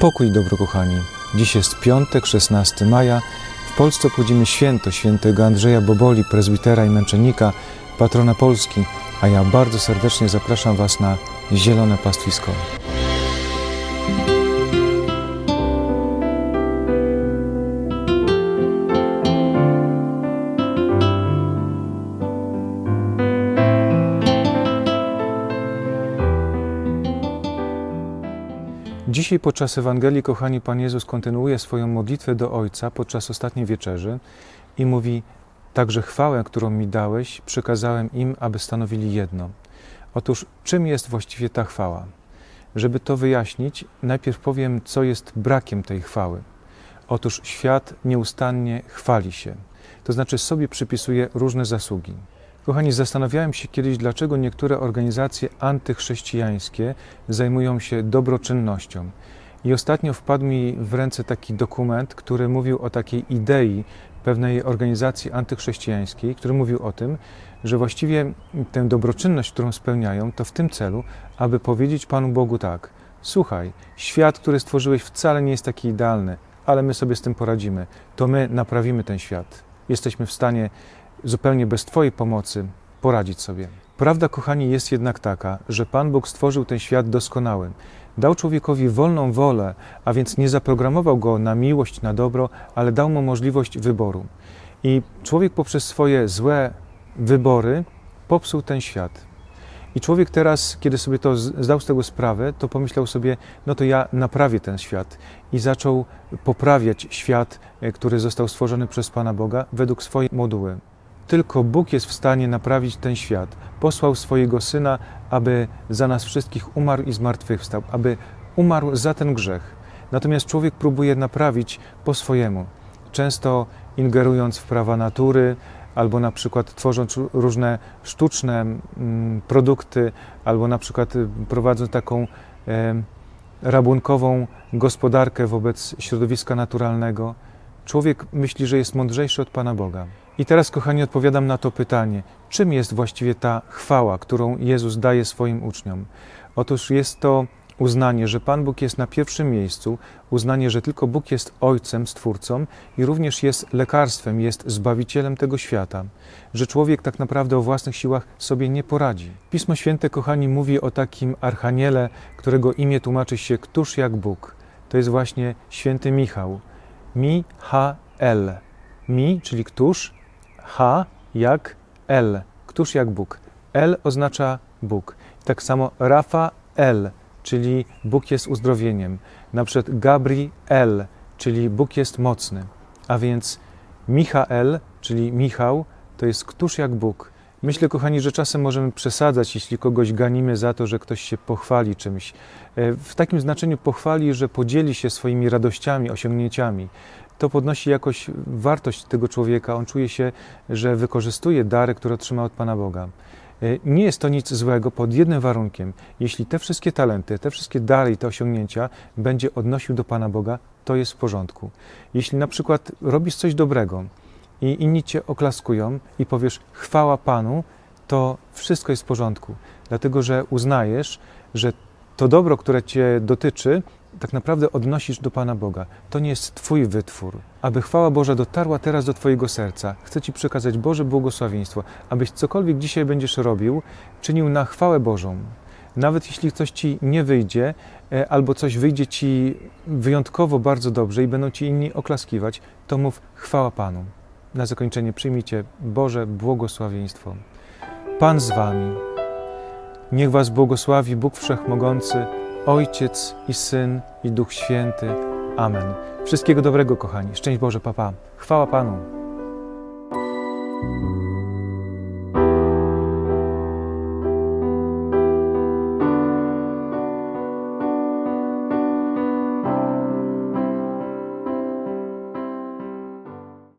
Pokój dobro, kochani. Dziś jest piątek, 16 maja. W Polsce obchodzimy święto świętego Andrzeja Boboli, prezbitera i męczennika, patrona Polski, a ja bardzo serdecznie zapraszam Was na Zielone Pastwisko. Dzisiaj podczas Ewangelii, kochani, Pan Jezus kontynuuje swoją modlitwę do Ojca podczas ostatniej wieczerzy i mówi: Także chwałę, którą mi dałeś, przekazałem im, aby stanowili jedno. Otóż, czym jest właściwie ta chwała? Żeby to wyjaśnić, najpierw powiem, co jest brakiem tej chwały. Otóż świat nieustannie chwali się, to znaczy sobie przypisuje różne zasługi. Kochani, zastanawiałem się kiedyś, dlaczego niektóre organizacje antychrześcijańskie zajmują się dobroczynnością. I ostatnio wpadł mi w ręce taki dokument, który mówił o takiej idei pewnej organizacji antychrześcijańskiej, który mówił o tym, że właściwie tę dobroczynność, którą spełniają, to w tym celu, aby powiedzieć Panu Bogu tak: Słuchaj, świat, który stworzyłeś, wcale nie jest taki idealny, ale my sobie z tym poradzimy. To my naprawimy ten świat. Jesteśmy w stanie zupełnie bez Twojej pomocy poradzić sobie. Prawda, kochani, jest jednak taka, że Pan Bóg stworzył ten świat doskonały. Dał człowiekowi wolną wolę, a więc nie zaprogramował go na miłość, na dobro, ale dał mu możliwość wyboru. I człowiek poprzez swoje złe wybory popsuł ten świat. I człowiek teraz, kiedy sobie to zdał z tego sprawę, to pomyślał sobie, no to ja naprawię ten świat. I zaczął poprawiać świat, e, który został stworzony przez Pana Boga według swojej moduły. Tylko Bóg jest w stanie naprawić ten świat. Posłał swojego Syna, aby za nas wszystkich umarł i zmartwychwstał, aby umarł za ten grzech. Natomiast człowiek próbuje naprawić po swojemu, często ingerując w prawa natury, albo na przykład tworząc różne sztuczne mm, produkty, albo na przykład y, prowadząc taką e, rabunkową gospodarkę wobec środowiska naturalnego. Człowiek myśli, że jest mądrzejszy od Pana Boga. I teraz, kochani, odpowiadam na to pytanie: czym jest właściwie ta chwała, którą Jezus daje swoim uczniom? Otóż jest to uznanie, że Pan Bóg jest na pierwszym miejscu, uznanie, że tylko Bóg jest Ojcem, Stwórcą i również jest lekarstwem, jest Zbawicielem tego świata, że człowiek tak naprawdę o własnych siłach sobie nie poradzi. Pismo Święte, kochani, mówi o takim archaniele, którego imię tłumaczy się Któż jak Bóg. To jest właśnie święty Michał. Mi-ha-el. Mi, czyli któż, ha jak el. Któż jak Bóg. El oznacza Bóg. Tak samo Rafael, czyli Bóg jest uzdrowieniem. Na przykład Gabriel, czyli Bóg jest mocny. A więc Michael, czyli Michał, to jest któż jak Bóg. Myślę, kochani, że czasem możemy przesadzać, jeśli kogoś ganimy za to, że ktoś się pochwali czymś. E, W takim znaczeniu pochwali, że podzieli się swoimi radościami, osiągnięciami. To podnosi jakoś wartość tego człowieka. On czuje się, że wykorzystuje dary, które otrzymał od Pana Boga. E, Nie jest to nic złego pod jednym warunkiem. Jeśli te wszystkie talenty, te wszystkie dary i te osiągnięcia będzie odnosił do Pana Boga, to jest w porządku. Jeśli na przykład robisz coś dobrego, i inni cię oklaskują i powiesz chwała Panu, to wszystko jest w porządku, dlatego że uznajesz, że to dobro, które cię dotyczy, tak naprawdę odnosisz do Pana Boga. To nie jest Twój wytwór. Aby chwała Boża dotarła teraz do Twojego serca, chcę Ci przekazać Boże błogosławieństwo, abyś cokolwiek dzisiaj będziesz robił, czynił na chwałę Bożą. Nawet jeśli coś Ci nie wyjdzie, e, albo coś wyjdzie Ci wyjątkowo bardzo dobrze i będą Ci inni oklaskiwać, to mów chwała Panu. Na zakończenie przyjmijcie Boże błogosławieństwo. Pan z Wami. Niech Was błogosławi Bóg Wszechmogący, Ojciec i Syn i Duch Święty. Amen. Wszystkiego dobrego, kochani. Szczęść Boże, papa. Chwała Panu.